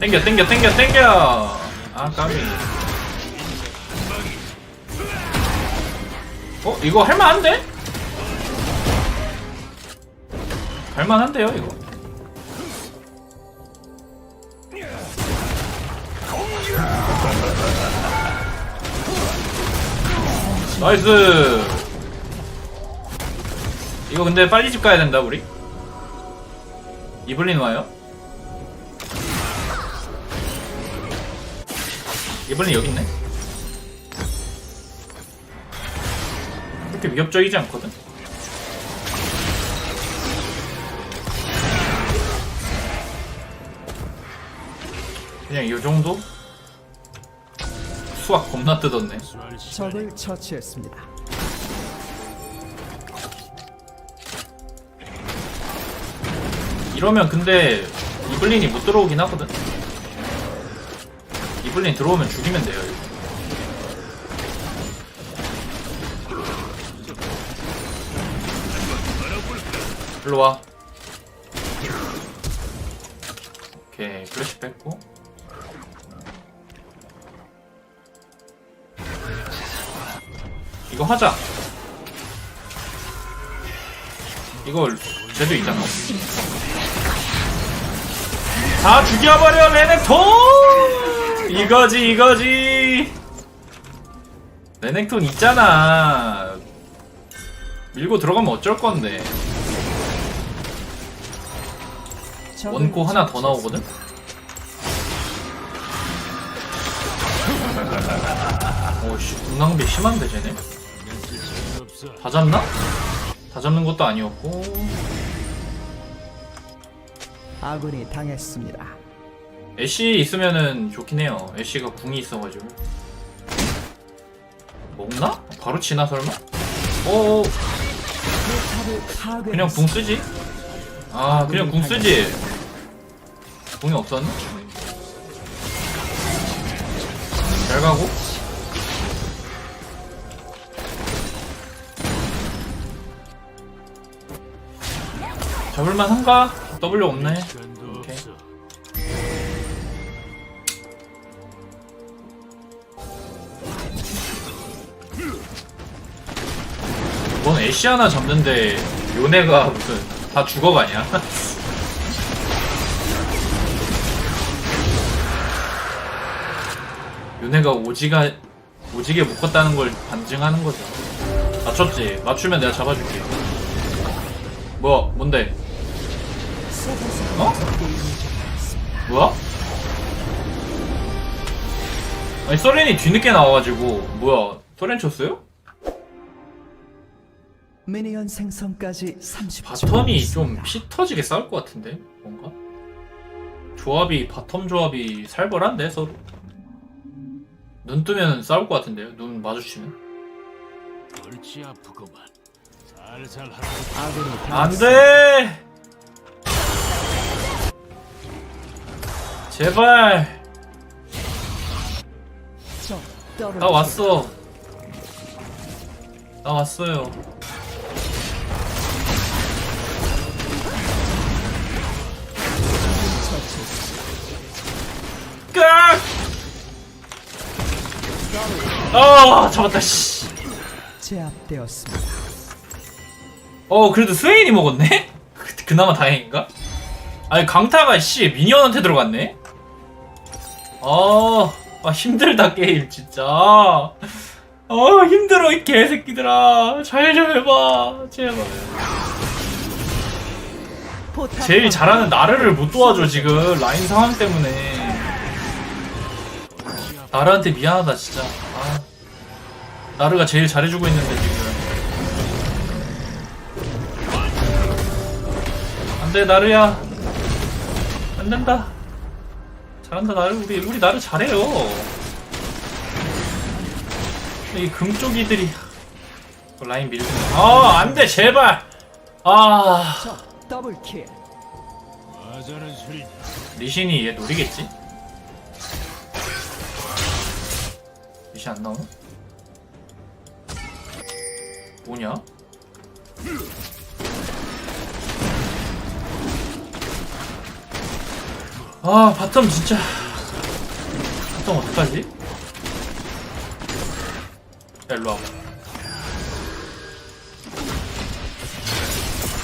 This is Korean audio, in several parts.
땡겨 땡겨 땡겨 땡겨. 아 까비. 어 이거 할만한데? 할만한데요 이거? 나이스. 이거 근데 빨리 집 가야 된다 우리? 이블린 와요 이블린 여기 있네 그렇게 위협적이지 않거든 그냥 이 정도? 수학 겁나 뜯었네 적을 처치했습니다. 이러면 근데 이블린이 못 들어오긴 하거든. 이블린 들어오면 죽이면 돼요. 이거. 일로 와. 오케이 플래시 뺐고. 이거 하자. 이거 쟤도 있잖아. 다 죽여버려 레넥톤 이거지 이거지 레넥톤 있잖아 밀고 들어가면 어쩔 건데 원코 하나 더. 나오거든 오씨 분낭비 심한데 쟤네 다 잡나? 다 잡는 것도 아니었고 아군이 당했습니다. 애쉬 있으면은 좋긴 해요. 애쉬가 궁이 있어가지고. 먹나? 바로 지나 설마? 오, 포탑을 파괴. 그냥 궁 쓰지? 아, 그냥 궁 쓰지? 궁이 없었나? 잘 가고. 잡을만 한가? W 없네. 뭔 애쉬 하나 잡는데 요네가 무슨 다 죽어가냐? 요네가 오지가 오지게 묶었다는 걸 반증하는 거죠. 맞췄지? 맞추면 내가 잡아줄게. 뭐 뭔데? 어? 뭐야? 아니 소렌이 뒤늦게 나와가지고 뭐야? 소렌 쳤어요? 미니언 생성까지 30초. 바텀이 좀 피 터지게 싸울 것 같은데 뭔가? 조합이 바텀 조합이 살벌한데 서로? 눈 뜨면 싸울 것 같은데요 눈 마주치면? 골치 아프구만. 살살 하라고. 안돼! 제발! 나 왔어. 나 왔어요 아 잡았다 씨. 제압되었습니다. 어 그래도 스웨인이 먹었네? 그- 그나마 다행인가? 아니 강타가 씨 미니언한테 들어갔네? 아, 아 힘들다 게임 진짜 아 힘들어 이 개새끼들아 잘 좀 해봐 제발 포탑 제일. 잘하는 나르를 못 도와줘 지금 라인 상황 때문에 나르한테 미안하다 진짜. 아, 나르가 제일 잘해주고 있는데 지금. 안돼 나르야. 안된다. 잘한다 나르. 우리 우리 나르 잘해요. 이 금쪽이들이. 라인 밀고. 아 안돼 제발. 아. 적 더블 킬. 맞아는 소리. 리신이 얘 노리겠지? 리신 안 나오나? 뭐냐? 아 바텀 진짜 바텀 어떡하지? 야 일로 와봐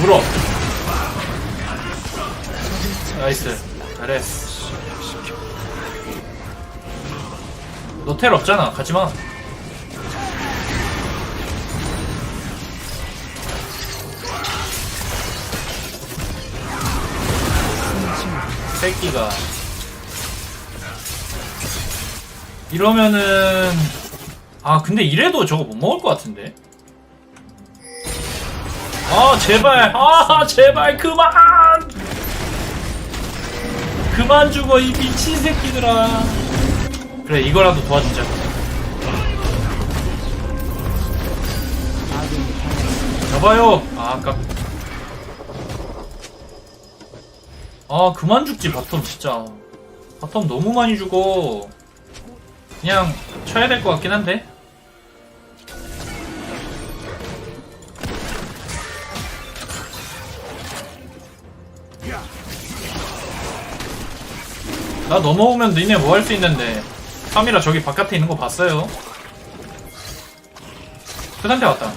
물어 나이스 잘했어 너텔 없잖아. 가지마. 새끼가. 이러면은 아 근데 이래도 저거 못 먹을 것 같은데? 아 제발. 아 제발. 그만. 그만 죽어 이 미친 새끼들아 그래 이거라도 도와주자. 잡아요. 아 아깝. 아 그만 죽지 바텀 진짜. 바텀 너무 많이 죽어. 그냥 쳐야 될 것 같긴 한데. 나 넘어오면 니네 뭐 할 수 있는데 3이라 저기 바깥에 있는 거 봤어요 그한테 왔다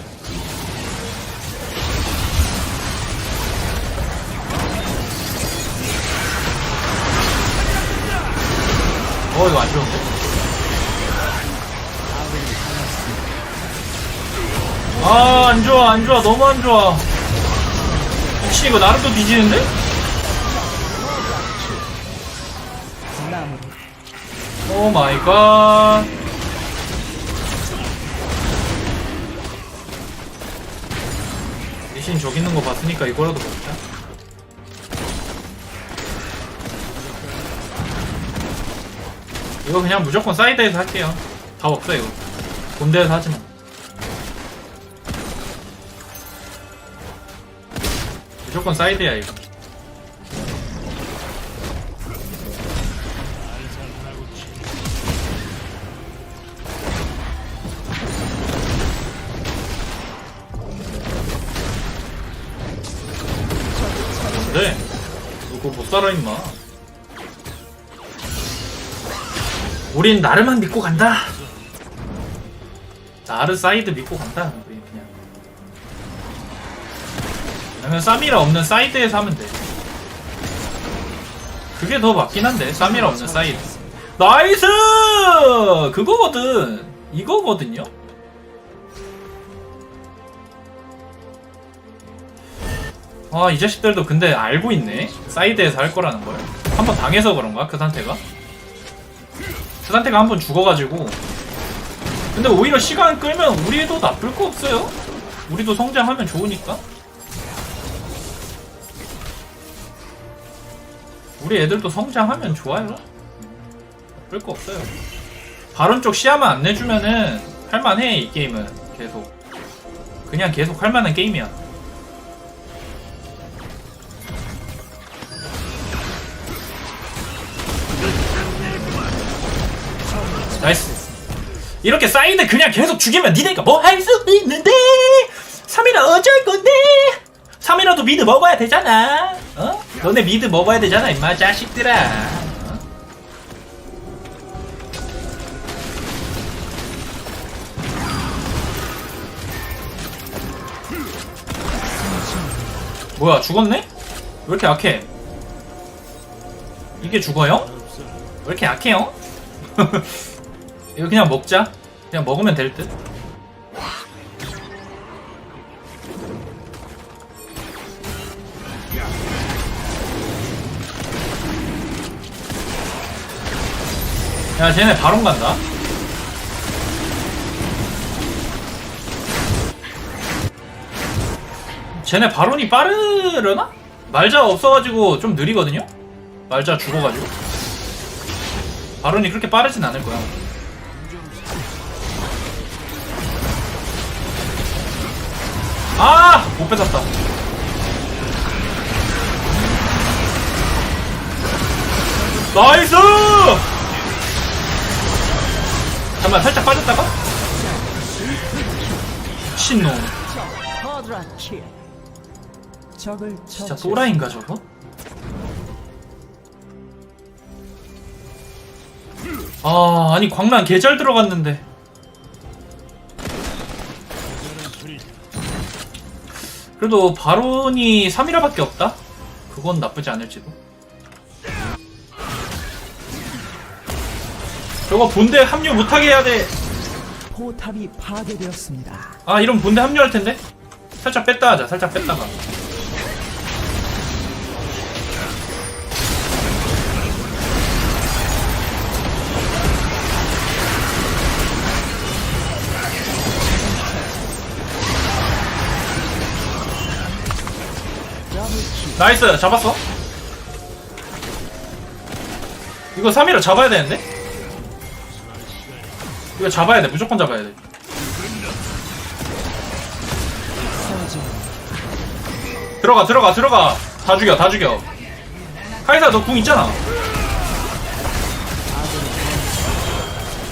어 이거 안 좋은데? 아안 좋아 안 좋아 너무 안 좋아 혹시 이거 나루토 뒤지는데? 오 마이 갓 리신 저기 있는 거 봤으니까 이거라도 먹자. 이거 그냥 무조건 사이드에서 할게요. 다 없어 이거. 본대에서 하지 마. 무조건 사이드야 이거 살아 임마. 우린 나르만 믿고 간다. 나르 사이드 믿고 간다. 우리 그냥. 왜냐면 쌈이라 없는 사이드에서 하면 돼. 그게 더 맞긴 한데 쌈이라 없는 사이드. 나이스! 그거거든. 이거거든요 아, 이 자식들도 근데 알고 있네. 사이드에서 할 거라는 걸. 한 번 당해서 그런가? 그 상태가? 그 상태가 한 번 죽어가지고. 근데 오히려 시간 끌면 우리도 나쁠 거 없어요. 우리도 성장하면 좋으니까. 우리 애들도 성장하면 좋아요. 나쁠 거 없어요. 바론 쪽 시야만 안 내주면은 할만해, 이 게임은. 계속. 그냥 계속 할만한 게임이야. 이렇게 사이드 그냥 계속 죽이면 니네가 뭐 할 수 있는데 3이라 어쩔 건데 3이라도 미드 먹어야 되잖아 어? 너네 미드 먹어야 되잖아 임마 자식들아 어? 뭐야 죽었네? 왜 이렇게 약해? 이게 죽어요? 왜 이렇게 약해요? 이거 그냥 먹자. 그냥 먹으면 될 듯. 야, 쟤네 바론 간다. 쟤네 바론이 빠르려나? 말자 없어가지고 좀 느리거든요? 말자 죽어가지고. 바론이 그렇게 빠르진 않을 거야. 아! 못 뺏었다. 나이스! 잠깐만, 살짝 빠졌다가? 미친놈. 진짜 처치. 또라이인가, 저거? 아 아니 광란 개 잘 들어갔는데 그래도 바론이 3이라밖에 없다? 그건 나쁘지 않을지도 저거 본대 합류 못하게 해야 돼 포탑이 파괴되었습니다. 아 이러면 본대 합류할 텐데 살짝 뺐다 하자 살짝 뺐다가 나이스 잡았어. 이거 3위로 잡아야 되는데? 이거 잡아야 돼. 무조건 잡아야 돼. 들어가 들어가 들어가. 다 죽여 다 죽여. 카이사 너 궁 있잖아.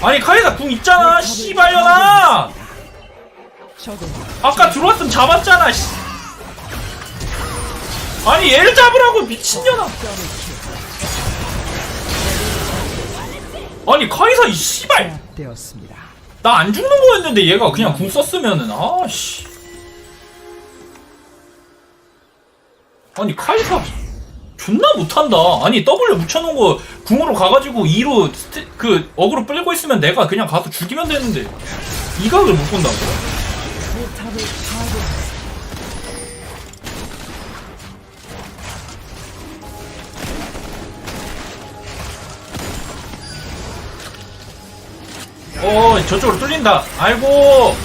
아니 카이사 궁 있잖아 씨발려나 아까 들어왔으면 잡았잖아 씨. 아니 얘를 잡으라고 미친년아. 아니 카이사 이 씨발. 제압되었습니다. 나 안 죽는 거였는데 얘가 그냥 궁 썼으면은 아씨. 아니 카이사 존나 못한다. 아니 W 묻혀놓은 거 궁으로 가가지고 2로 스트, 그 어그로 끌고 있으면 내가 그냥 가서 죽이면 되는데. 이 각을 못 본다고? 포탑을 파괴 어 저쪽으로 뚫린다. 아이고.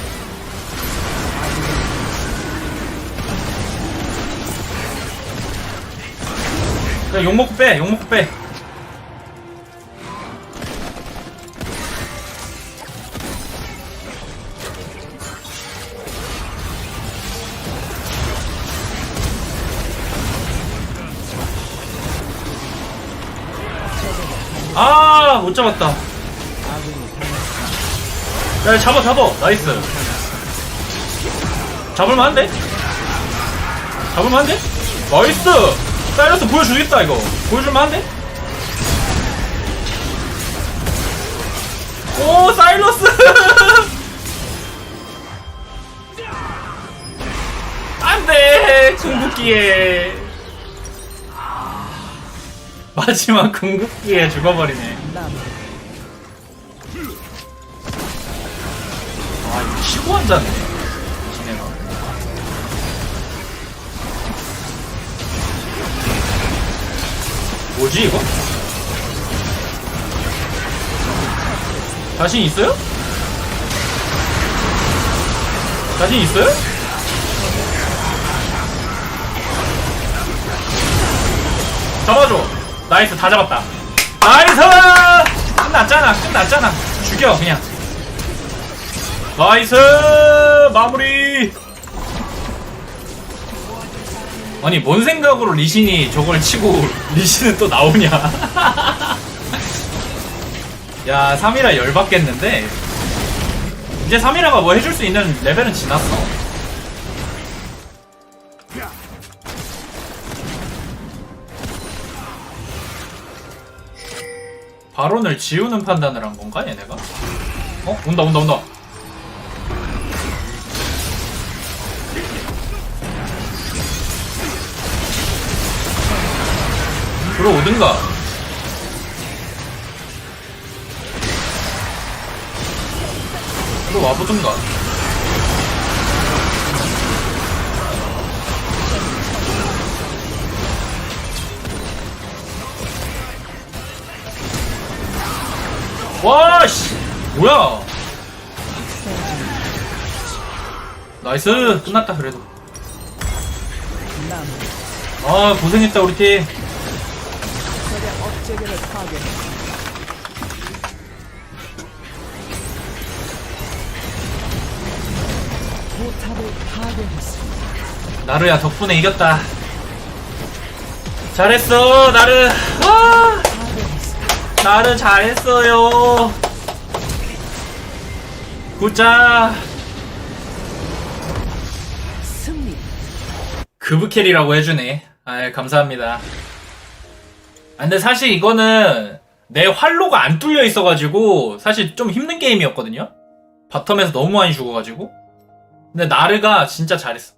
야, 욕먹고 빼 욕먹고 빼. 아, 못 잡았다. 야, 잡아, 잡아. 나이스. 잡을만한데? 잡을만한데? 나이스! 사이러스 보여주겠다, 이거. 보여줄만한데? 오, 사이러스! 안 돼! 궁극기에. 마지막 궁극기에 죽어버리네. 앉았네. 지네가. 뭐지, 이거? 자신 있어요? 자신 있어요? 잡아줘. 나이스, 다 잡았다. 나이스! 끝났잖아, 끝났잖아. 죽여, 그냥. 나이스! 마무리! 아니 뭔 생각으로 리신이 저걸 치고 리신은 또 나오냐? 야 3이라 열받겠는데? 이제 3이라가 뭐 해줄 수 있는 레벨은 지났어. 바론을 지우는 판단을 한 건가 얘네가? 어? 온다 온다 온다 들어오든가. 들어와보든가. 와씨. 뭐야? 나이스. 끝났다 그래도. 아 고생했다 우리 팀 업체계를 파괴했습니다. 포탑을 파괴했습니다. 나루야 덕분에 이겼다. 잘했어. 와 파괴했습니다. 나르 잘했어요. 굿자 승리. 그브캐리라고 해주네. 아 감사합니다. 아, 근데 사실 이거는 내 활로가 안 뚫려 있어가지고 사실 좀 힘든 게임이었거든요. 바텀에서 너무 많이 죽어가지고. 근데 나르가 진짜 잘했어.